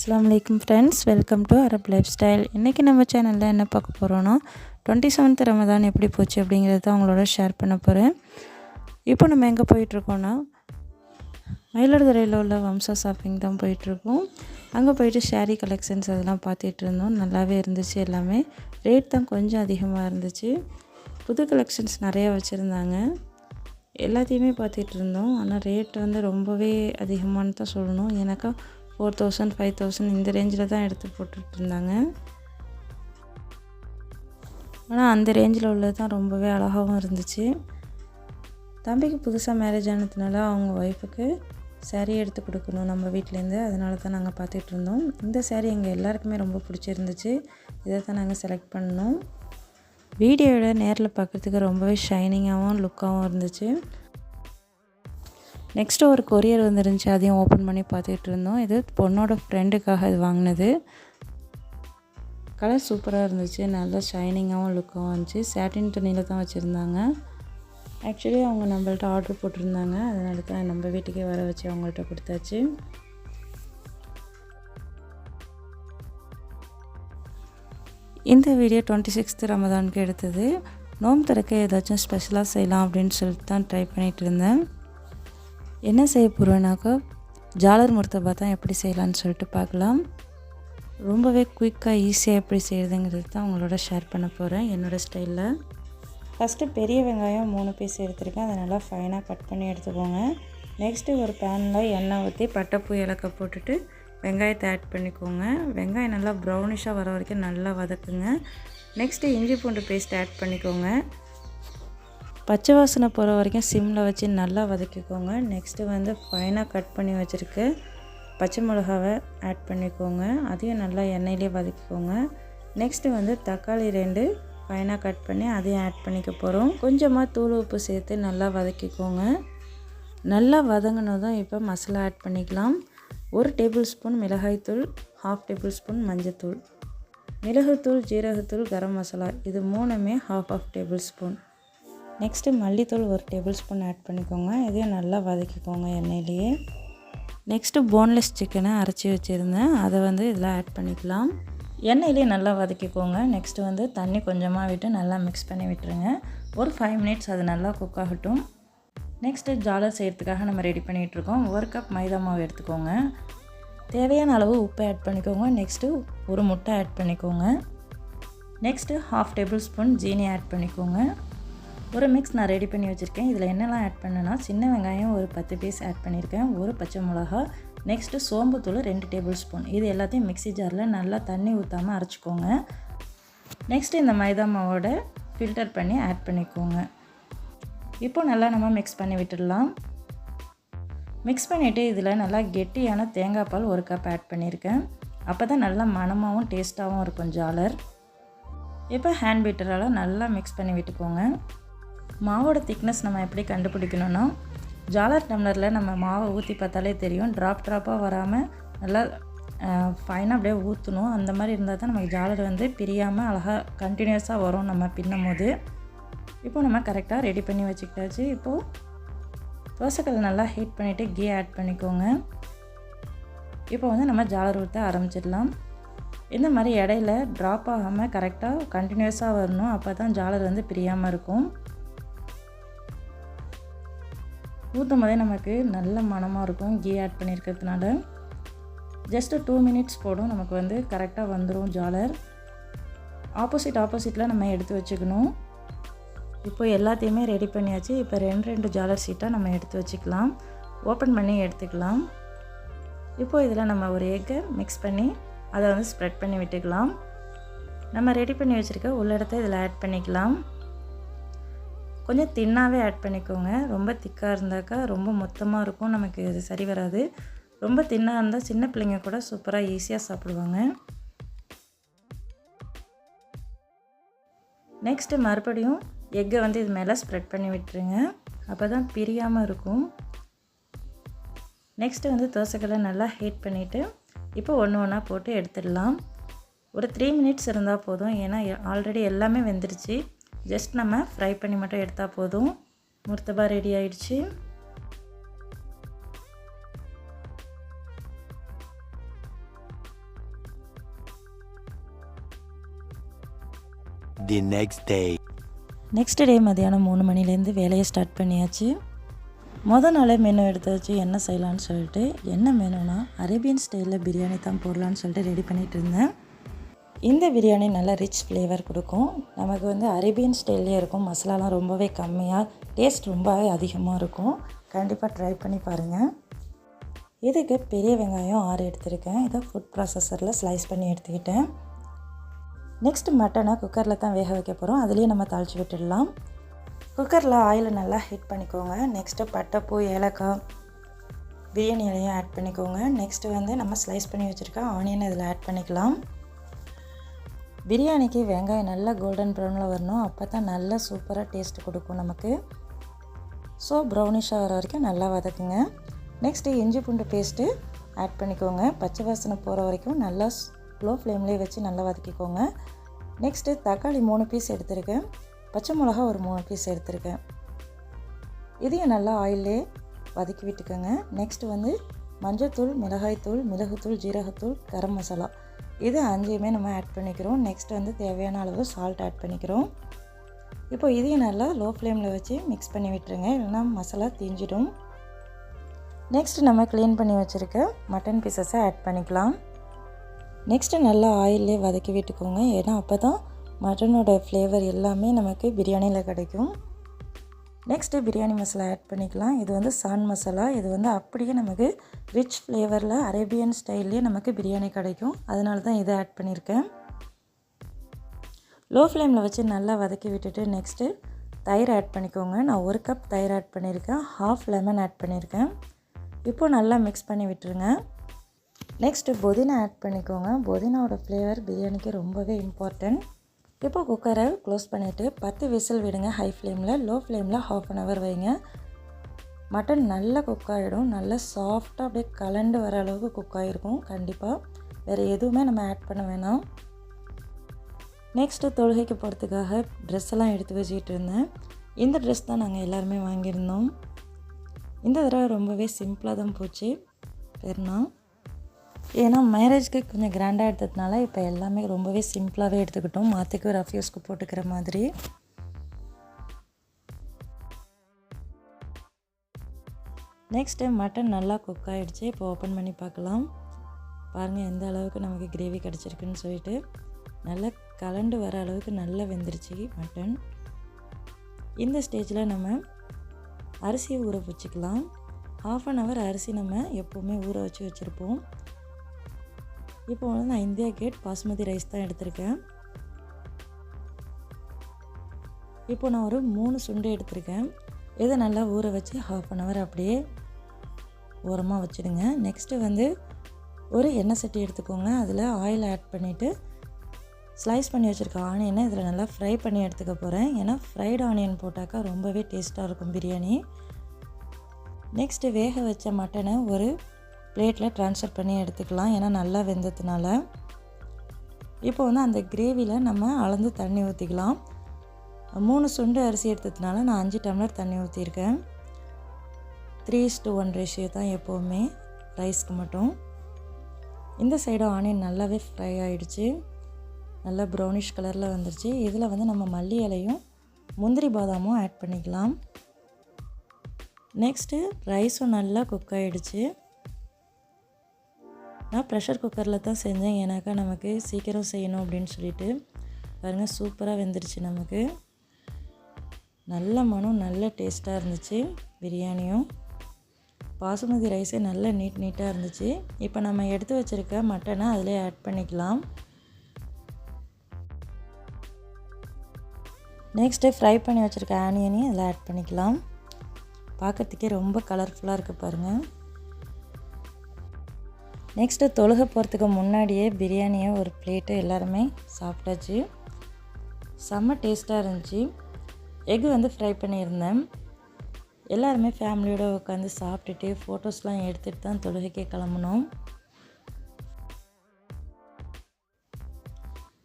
அஸ்லாம் வலைக்கம் friends welcome to Arab life style இன்றைக்கி நம்ம சேனலில் என்ன பார்க்க போகிறோன்னா டுவெண்ட்டி செவன்த் ரமதான் எப்படி போச்சு அப்படிங்கிறத அவங்களோட ஷேர் பண்ண போகிறேன் இப்போ நம்ம எங்கே போயிட்டுருக்கோன்னா மயிலாடுதுறையில் உள்ள வம்சா ஷாப்பிங் தான் போயிட்டுருக்கோம். அங்கே போயிட்டு ஷேரி கலெக்ஷன்ஸ் அதெல்லாம் பார்த்துட்டு இருந்தோம். நல்லாவே இருந்துச்சு எல்லாமே. ரேட் தான் கொஞ்சம் அதிகமாக இருந்துச்சு. புது கலெக்ஷன்ஸ் நிறையா வச்சுருந்தாங்க. எல்லாத்தையுமே பார்த்துட்டு இருந்தோம். ஆனால் ரேட் வந்து ரொம்பவே அதிகமானு தான் சொல்லணும். ஏன்னாக்கா ஃபோர் தௌசண்ட் ஃபைவ் தௌசண்ட் இந்த ரேஞ்சில் தான் எடுத்து போட்டுட்டு இருந்தாங்க ஆனால் அந்த ரேஞ்சில் உள்ளது தான் ரொம்பவே அழகாகவும் இருந்துச்சு. தம்பிக்கு புதுசாக மேரேஜ் ஆனதுனால அவங்க ஒய்ஃபுக்கு சேரீ எடுத்து கொடுக்கணும் நம்ம வீட்டிலேருந்து அதனால தான் நாங்கள் பார்த்துட்டு இருந்தோம் இந்த சேரீ எங்கள் எல்லாருக்குமே ரொம்ப பிடிச்சிருந்துச்சு. இதை தான் நாங்கள் செலக்ட் பண்ணோம். வீடியோவில் நேரில் பார்க்குறதுக்கு ரொம்பவே ஷைனிங்காகவும் லுக்காகவும் இருந்துச்சு. நெக்ஸ்ட்டு ஒரு கொரியர் வந்துருந்துச்சு. அதையும் ஓப்பன் பண்ணி பார்த்துட்டு இருந்தோம் இது பொண்ணோட ஃப்ரெண்டுக்காக இது வாங்கினது. கலர் சூப்பராக இருந்துச்சு. நல்லா ஷைனிங்காகவும் லுக்காகவும் இருந்துச்சு சாட்டின் துணியில் தான் வச்சுருந்தாங்க. ஆக்சுவலி அவங்க நம்மள்ட்ட ஆர்டர் போட்டிருந்தாங்க. அதனால தான் நம்ம வீட்டுக்கே வர வச்சு அவங்கள்ட்ட கொடுத்தாச்சு. இந்த வீடியோ டுவெண்ட்டி சிக்ஸ்த் ரமதானுக்கு எடுத்தது. நோம் திறக்க ஏதாச்சும் ஸ்பெஷலாக செய்யலாம் அப்படின்னு சொல்லிட்டு தான் ட்ரை பண்ணிகிட்டு இருந்தேன். என்ன செய்ய போகிறோன்னாக்கா ஜாலர் முர்த்தபா தான் எப்படி செய்யலான்னு சொல்லிட்டு பார்க்கலாம். ரொம்பவே குயிக்காக ஈஸியாக எப்படி செய்கிறதுங்கிறது தான் உங்களோட ஷேர் பண்ண போகிறேன் என்னோடய ஸ்டைலில் ஃபஸ்ட்டு பெரிய வெங்காயம் மூணு பீஸ் எடுத்துருக்கேன். அதை நல்லா ஃபைனாக கட் பண்ணி எடுத்துக்கோங்க. நெக்ஸ்ட்டு ஒரு பேனில் எண்ணெய் ஊற்றி பட்டைப்பூ இலக்க போட்டுட்டு வெங்காயத்தை ஆட் பண்ணிக்கோங்க. வெங்காயம் நல்லா ப்ரௌனிஷாக வர வரைக்கும் நல்லா வதக்குங்க. நெக்ஸ்ட்டு இஞ்சி பூண்டு பேஸ்ட் ஆட் பண்ணிக்கோங்க. பச்சை வாசனை போகிற வரைக்கும் சிம்மில் வச்சு நல்லா வதக்கிக்கோங்க. நெக்ஸ்ட்டு வந்து ஃபைனாக கட் பண்ணி வச்சுருக்கு. பச்சை மிளகாவை ஆட் பண்ணிக்கோங்க. அதையும் நல்லா எண்ணெயிலே வதக்கிக்கோங்க. நெக்ஸ்ட்டு வந்து தக்காளி ரெண்டு ஃபைனாக கட் பண்ணி அதையும் ஆட் பண்ணிக்க போகிறோம். கொஞ்சமாக தூள் உப்பு சேர்த்து நல்லா வதக்கிக்கோங்க. நல்லா வதங்கினதும் இப்போ மசாலா ஆட் பண்ணிக்கலாம். ஒரு டேபிள் ஸ்பூன் மிளகாய்த்தூள் ஹாஃப் டேபிள் ஸ்பூன் மஞ்சத்தூள். மிளகுத்தூள் ஜீரகத்தூள் கரம் மசாலா. இது மூணுமே half of table spoon next மல்லித்தூள் ஒரு டேபிள் ஸ்பூன் ஆட் பண்ணிக்கோங்க. இதையும் நல்லா வதக்கிக்கோங்க எண்ணெயிலேயே. நெக்ஸ்ட்டு போன்லெஸ் சிக்கனை அரைச்சி வச்சுருந்தேன். அதை வந்து இதில் ஆட் பண்ணிக்கலாம். எண்ணெயிலே நல்லா வதக்கிக்கோங்க. நெக்ஸ்ட்டு வந்து தண்ணி கொஞ்சமாக விட்டு நல்லா மிக்ஸ் பண்ணி விட்டுருங்க. ஒரு ஃபைவ் மினிட்ஸ் அது நல்லா குக் ஆகட்டும். நெக்ஸ்ட்டு ஜாலர் செய்கிறதுக்காக நம்ம ரெடி பண்ணிகிட்ருக்கோம் ஒரு கப் மைதா மாவு எடுத்துக்கோங்க. தேவையான அளவு உப்பை ஆட் பண்ணிக்கோங்க. நெக்ஸ்ட்டு ஒரு முட்டை ஆட் பண்ணிக்கோங்க. நெக்ஸ்ட்டு ஹாஃப் டேபிள் ஸ்பூன் ஜீனி ஆட் பண்ணிக்கோங்க. ஒரு மிக்ஸ் நான் ரெடி பண்ணி வச்சுருக்கேன். இதில் என்னெல்லாம் ஆட் பண்ணேன்னா சின்ன வெங்காயம் ஒரு பத்து பீஸ் ஆட் பண்ணியிருக்கேன் ஒரு பச்சை மிளகா நெக்ஸ்ட்டு சோம்புத்தூள் ரெண்டு டேபிள் ஸ்பூன் இது எல்லாத்தையும் மிக்ஸி ஜாரில் நல்லா தண்ணி ஊற்றாமல் அரைச்சிக்கோங்க. நெக்ஸ்ட்டு இந்த மைதா மாவோட ஃபில்டர் பண்ணி ஆட் பண்ணிக்கோங்க. இப்போ நல்லா நம்ம மிக்ஸ் பண்ணி விட்டுடலாம். மிக்ஸ் பண்ணிவிட்டு இதில் நல்லா கெட்டியான தேங்காய் பால் ஒரு கப் ஆட் பண்ணியிருக்கேன் அப்போ தான் நல்லா மணமாகவும் டேஸ்ட்டாகவும் இருக்கும் ஜாலர் இப்போ ஹேண்ட் பீட்டரால் நல்லா மிக்ஸ் பண்ணி விட்டுக்கோங்க. மாவோட திக்னஸ் நம்ம எப்படி கண்டுபிடிக்கணும்னா ஜாலர் டம்ளரில் நம்ம மாவை ஊற்றி பார்த்தாலே தெரியும். ட்ராப் ட்ராப்பாக வராமல் நல்லா ஃபைனாக அப்படியே ஊற்றணும் அந்த மாதிரி இருந்தால் தான் நமக்கு ஜாலர் வந்து பிரியாமல் அழகாக கண்டினியூஸாக வரும் நம்ம பின்னும் போது இப்போ நம்ம கரெக்டாக ரெடி பண்ணி வச்சுக்கிட்டாச்சு. இப்போது தோசைக்கல் நல்லா ஹீட் பண்ணிவிட்டு கீ ஆட் பண்ணிக்கோங்க. இப்போ வந்து நம்ம ஜாலர் ஊற்ற ஆரம்பிச்சிடலாம். இந்த மாதிரி இடையில ட்ராப் ஆகாமல் கரெக்டாக கண்டினியூஸாக வரணும். அப்போ தான் ஜாலர் வந்து பிரியாமல் இருக்கும். ஊற்றும் போதே நமக்கு நல்ல மனமாக இருக்கும் கீ ஆட் பண்ணியிருக்கிறதுனால ஜஸ்ட்டு டூ மினிட்ஸ் போடும் நமக்கு வந்து கரெக்டாக வந்துடும் ஜாலர் ஆப்போசிட் ஆப்போசிட்டில் நம்ம எடுத்து வச்சுக்கணும். இப்போ எல்லாத்தையுமே ரெடி பண்ணியாச்சு. இப்போ ரெண்டு ரெண்டு ஜாலர் சீட்டாக நம்ம எடுத்து வச்சுக்கலாம். ஓப்பன் பண்ணி எடுத்துக்கலாம். இப்போது இதில் நம்ம ஒரு எக்கை மிக்ஸ் பண்ணி அதை வந்து ஸ்ப்ரெட் பண்ணி விட்டுக்கலாம். நம்ம ரெடி பண்ணி வச்சுருக்க உள்ளிடத்தை இதில் ஆட் பண்ணிக்கலாம். கொஞ்சம் தின்னாகவே ஆட் பண்ணிக்கோங்க. ரொம்ப திக்காக இருந்தாக்கா ரொம்ப மொத்தமாக இருக்கும். நமக்கு இது சரி வராது. ரொம்ப தின்னாக இருந்தால் சின்ன பிள்ளைங்க கூட சூப்பராக ஈஸியாக சாப்பிடுவாங்க. நெக்ஸ்ட்டு மறுபடியும் எக்கை வந்து இது மேலே ஸ்ப்ரெட் பண்ணி விட்டுருங்க. அப்போ தான் பிரியாமல் இருக்கும். நெக்ஸ்ட்டு வந்து தோசைக்கல்லை நல்லா ஹீட் பண்ணிவிட்டு இப்போ ஒன்று ஒன்றா போட்டு எடுத்துடலாம். ஒரு த்ரீ மினிட்ஸ் இருந்தால் போதும். ஏன்னா ஆல்ரெடி எல்லாமே வெந்துருச்சு. ஜஸ்ட் நம்ம ஃப்ரை பண்ணி மட்டும் எடுத்தால் போதும். முர்த்தபா ரெடி ஆயிடுச்சு. The next day next day மதியானம் மூணு மணிலேருந்து வேலையை ஸ்டார்ட் பண்ணியாச்சு. மொதல் நாளே மெனு எடுத்தாச்சு என்ன செய்யலான்னு சொல்லிட்டு என்ன மெனுனா அரேபியன் ஸ்டைலில் பிரியாணி தான் போடலான்னு சொல்லிட்டு ரெடி பண்ணிகிட்டு இருந்தேன். இந்த பிரியாணி நல்லா ரிச் ஃப்ளேவர் கொடுக்கும். நமக்கு வந்து அரேபியன் ஸ்டைல்லே இருக்கும். மசாலாலாம் ரொம்பவே கம்மியாக டேஸ்ட் ரொம்பவே அதிகமாக இருக்கும். கண்டிப்பாக ட்ரை பண்ணி பாருங்கள் இதுக்கு பெரிய வெங்காயம் ஆறு எடுத்திருக்கேன். இதை ஃபுட் ப்ராசஸரில் ஸ்லைஸ் பண்ணி எடுத்துக்கிட்டேன். நெக்ஸ்ட் மட்டனை குக்கரில் தான் வேக வைக்க போகிறோம் அதுலேயே நம்ம தாளித்து விட்டுடலாம். குக்கரில் ஆயிலை நல்லா ஹீட் பண்ணிக்கோங்க. நெக்ஸ்ட்டு பட்டைப்பூ ஏலக்காய் பிரியாணி இலையும் ஆட் பண்ணிக்கோங்க. நெக்ஸ்ட்டு வந்து நம்ம ஸ்லைஸ் பண்ணி வச்சுருக்க ஆனியன் இதில் ஆட் பண்ணிக்கலாம். பிரியாணிக்கு வெங்காயம் நல்லா கோல்டன் ப்ரௌனில் வரணும். அப்போ தான் நல்லா சூப்பராக டேஸ்ட் கொடுக்கும் நமக்கு. ஸோ ப்ரௌனிஷாக வர வரைக்கும் நல்லா வதக்குங்க. நெக்ஸ்ட்டு இஞ்சி பூண்டு பேஸ்ட்டு ஆட் பண்ணிக்கோங்க. பச்சை வாசனை போகிற வரைக்கும் நல்லா ஸ்லோ ஃப்ளேம்லேயே வச்சு நல்லா வதக்கிக்கோங்க. நெக்ஸ்ட்டு தக்காளி மூணு பீஸ் எடுத்திருக்கேன். பச்சை மிளகா ஒரு மூணு பீஸ் எடுத்திருக்கேன். இதையும் நல்லா ஆயிலே வதக்கி விட்டுக்கோங்க. நெக்ஸ்ட்டு வந்து மஞ்சள்தூள் மிளகாய்த்தூள் மிளகுத்தூள் ஜீரகத்தூள் கரம் மசாலா. இது அஞ்சையுமே நம்ம ஆட் பண்ணிக்கிறோம். நெக்ஸ்ட் வந்து தேவையான அளவு சால்ட் ஆட் பண்ணிக்கிறோம். இப்போ இதையும் நல்லா லோ ஃப்ளேமில் வச்சு மிக்ஸ் பண்ணி விட்டுருங்க. இல்லைன்னா மசாலா தீஞ்சிடும். நெக்ஸ்ட் நம்ம க்ளீன் பண்ணி வச்சுருக்க மட்டன் பீசஸை ஆட் பண்ணிக்கலாம். நெக்ஸ்ட்டு நல்லா ஆயிலே வதக்கி விட்டுக்கோங்க. ஏன்னா அப்போ தான் மட்டனோட ஃப்ளேவர் எல்லாமே நமக்கு பிரியாணியில் கிடைக்கும். நெக்ஸ்ட்டு பிரியாணி மசாலா ஆட் பண்ணிக்கலாம். இது வந்து சான் மசாலா இது வந்து அப்படியே நமக்கு ரிச் ஃப்ளேவரில் அரேபியன் ஸ்டைல்லே நமக்கு பிரியாணி கிடைக்கும். அதனால தான் இதை ஆட் பண்ணியிருக்கேன். லோ ஃப்ளேமில் வச்சு நல்லா வதக்கி விட்டுட்டு நெக்ஸ்ட்டு தயிர் ஆட் பண்ணிக்கோங்க. நான் ஒரு கப் தயிர் ஆட் பண்ணியிருக்கேன். ஹாஃப் லெமன் ஆட் பண்ணியிருக்கேன். இப்போது நல்லா மிக்ஸ் பண்ணி விட்டுருங்க. நெக்ஸ்ட்டு புதினா ஆட் பண்ணிக்கோங்க. புதினாவோட ஃப்ளேவர் பிரியாணிக்கு ரொம்பவே இம்பார்ட்டண்ட் இப்போ குக்கரை க்ளோஸ் பண்ணிவிட்டு பத்து விசில் விடுங்க. ஹை ஃப்ளேமில் லோ ஃப்ளேமில் ஹாஃப் அன் ஹவர் வைங்க. மட்டன் நல்லா குக் ஆகிடும் நல்லா சாஃப்டாக அப்படியே கலண்டு வர அளவுக்கு குக் ஆகிருக்கும் கண்டிப்பாக வேறு எதுவுமே நம்ம ஆட் பண்ண வேணாம். நெக்ஸ்ட்டு தொழுகைக்கு போகிறதுக்காக ட்ரெஸ் எல்லாம் எடுத்து வச்சுக்கிட்டு இருந்தேன். இந்த ட்ரெஸ் தான் நாங்கள் எல்லாருமே வாங்கியிருந்தோம். இந்த தடவை ரொம்பவே சிம்பிளாக தான் போச்சு. பெருனா ஏன்னா மேரேஜ்க்கு கொஞ்சம் கிராண்டாக எடுத்ததுனால இப்போ எல்லாமே ரொம்பவே சிம்பிளாகவே எடுத்துக்கிட்டோம். மாற்றுக்கு ரஃப்யூஸ்க்கு போட்டுக்கிற மாதிரி. நெக்ஸ்ட்டு மட்டன் நல்லா குக் ஆகிடுச்சு இப்போ ஓப்பன் பண்ணி பார்க்கலாம். பாருங்கள் எந்த அளவுக்கு நமக்கு கிரேவி கிடச்சிருக்குன்னு சொல்லிட்டு. நல்லா கலண்டு வர அளவுக்கு நல்லா வெந்துருச்சு மட்டன் இந்த ஸ்டேஜில் நம்ம அரிசியை ஊற வச்சுக்கலாம். ஹாஃப் அன் ஹவர் அரிசி நம்ம எப்போவுமே ஊற வச்சு வச்சுருப்போம். இப்போ வந்து நான் இந்தியா கேட் பாஸ்மதி ரைஸ் தான் எடுத்திருக்கேன். இப்போ நான் ஒரு மூணு சுண்டு எடுத்திருக்கேன். இதை நல்லா ஊற வச்சு ஹாஃப் அன் ஹவர் அப்படியே ஓரமாக வச்சுடுங்க. நெக்ஸ்ட்டு வந்து ஒரு எண்ணெய் சட்டி எடுத்துக்கோங்க. அதில் ஆயில் ஆட் பண்ணிவிட்டு ஸ்லைஸ் பண்ணி வச்சுருக்க ஆனியனை இதில் நல்லா ஃப்ரை பண்ணி எடுத்துக்க போகிறேன் ஏன்னா ஃப்ரைட் ஆனியன் போட்டாக்கா ரொம்பவே டேஸ்ட்டாக இருக்கும் பிரியாணி. நெக்ஸ்ட்டு வேக வச்ச மட்டனை ஒரு பிளேட்டில் ட்ரான்ஸ்ஃபர் பண்ணி எடுத்துக்கலாம். ஏன்னா நல்லா வெந்ததுனால. இப்போ வந்து அந்த கிரேவியில் நம்ம அளந்து தண்ணி ஊற்றிக்கலாம் மூணு சுண்டு அரிசி எடுத்ததுனால நான் அஞ்சு டம்ளர் தண்ணி ஊற்றிருக்கேன் த்ரீ டு ஒன் ரேஷியோ தான் எப்போவுமே ரைஸ்க்கு மட்டும். இந்த சைடு ஆனியன் நல்லாவே ஃப்ரை ஆகிடுச்சு நல்லா ப்ரௌனிஷ் கலரில் வந்துருச்சு. இதில் வந்து நம்ம மல்லி இலையும் முந்திரி பாதாமும் ஆட் பண்ணிக்கலாம். நெக்ஸ்ட்டு ரைஸும் நல்லா குக் ஆகிடுச்சு நான் ப்ரெஷர் குக்கரில் தான் செஞ்சேன். ஏன்னாக்கா நமக்கு சீக்கிரம் செய்யணும் அப்படின்னு சொல்லிட்டு. பாருங்கள் சூப்பராக வெந்துருச்சு நமக்கு. நல்ல மனம் நல்ல டேஸ்ட்டாக இருந்துச்சு பிரியாணியும். பாசுமதி ரைஸே நல்ல நீட் நீட்டாக இருந்துச்சு. இப்போ நம்ம எடுத்து வச்சுருக்க மட்டனை அதிலே ஆட் பண்ணிக்கலாம். நெக்ஸ்ட்டு ஃப்ரை பண்ணி வச்சுருக்க ஆனியனையும் அதில் ஆட் பண்ணிக்கலாம். பார்க்குறதுக்கே ரொம்ப கலர்ஃபுல்லாக இருக்குது பாருங்கள் நெக்ஸ்ட்டு தொழுக போகிறதுக்கு முன்னாடியே பிரியாணியை ஒரு பிளேட்டு எல்லாருமே சாப்பிட்டாச்சு. செம்ம டேஸ்ட்டாக இருந்துச்சு. எக் வந்து ஃப்ரை பண்ணியிருந்தேன். எல்லாருமே ஃபேமிலியோடு உட்காந்து சாப்பிட்டுட்டு ஃபோட்டோஸ்லாம் எடுத்துகிட்டு தான் தொழுகைக்கே கிளம்புனோம்.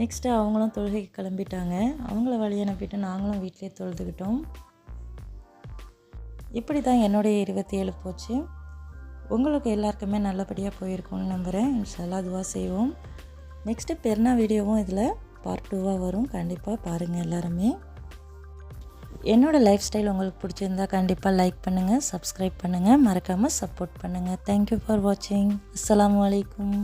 நெக்ஸ்ட்டு அவங்களும் தொழுகைக்கு கிளம்பிட்டாங்க. அவங்கள வழி அனுப்பிட்டு நாங்களும் வீட்டிலே தொழுதுக்கிட்டோம் இப்படி தான் என்னுடைய இருபத்தி ஏழு போச்சு. உங்களுக்கு எல்லாருக்குமே நல்லபடியாக போயிருக்கும்னு நம்புகிறேன் இன்ஷால்லா அதுவாக செய்வோம். நெக்ஸ்ட்டு பெருனா வீடியோவும் இதில் பார்ட் டூவாக வரும். கண்டிப்பாக பாருங்கள் எல்லாருமே. என்னோடய லைஃப் ஸ்டைல் உங்களுக்கு பிடிச்சிருந்தா கண்டிப்பாக லைக் பண்ணுங்கள் சப்ஸ்கிரைப் பண்ணுங்கள் மறக்காமல் சப்போர்ட் பண்ணுங்கள் தேங்க்யூ ஃபார் வாட்சிங் அஸ்லாம் அலைக்கும்